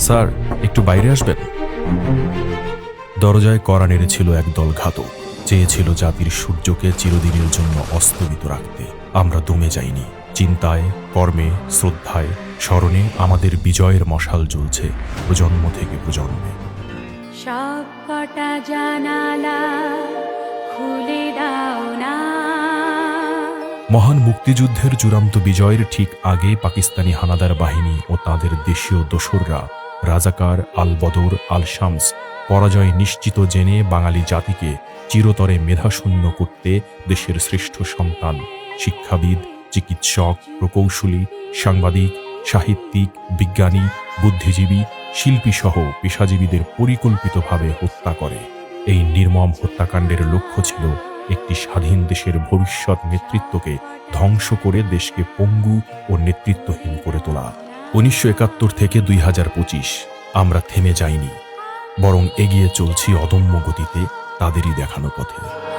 Sir একটু বাইরে আসবেন? দরজায় কড়া নেড়েছিল একদল ঘাতক। চেয়েছিল জাতির সূর্যকে চিরদিনের জন্য অস্তমিত রাখতে। আমরা দমে যাইনি। চিন্তায় কর্মে শ্রদ্ধায় স্মরণে আমাদের বিজয়ের মশাল জ্বলছে প্রজন্ম থেকে প্রজন্মে। সব কটা জানালা খুলে দাও না। মহান মুক্তিযুদ্ধের চূড়ান্ত বিজয়ের ঠিক আগে পাকিস্তানি হানাদার বাহিনী ও তাদের দেশীয় দোসররা রাজাকার আল বদর আল শামস পরাজয় নিশ্চিত জেনে বাঙালি জাতিকে চিরতরে মেধাশূন্য করতে দেশের শ্রেষ্ঠ সন্তান, শিক্ষাবিদ, চিকিৎসক, প্রকৌশলী, সাংবাদিক, সাহিত্যিক, বিজ্ঞানী, বুদ্ধিজীবী, শিল্পীসহ পেশাজীবীদের পরিকল্পিতভাবে হত্যা করে। এই নির্মম হত্যাকাণ্ডের লক্ষ্য ছিল একটি স্বাধীন দেশের ভবিষ্যৎ নেতৃত্বকে ধ্বংস করে দেশকে পঙ্গু ও নেতৃত্বহীন করে তোলা। উনিশশো একাত্তর থেকে দুই হাজার পঁচিশ। আমরা থেমে যাইনি, বরং এগিয়ে চলছি অদম্য গতিতে তাদেরই দেখানো পথে।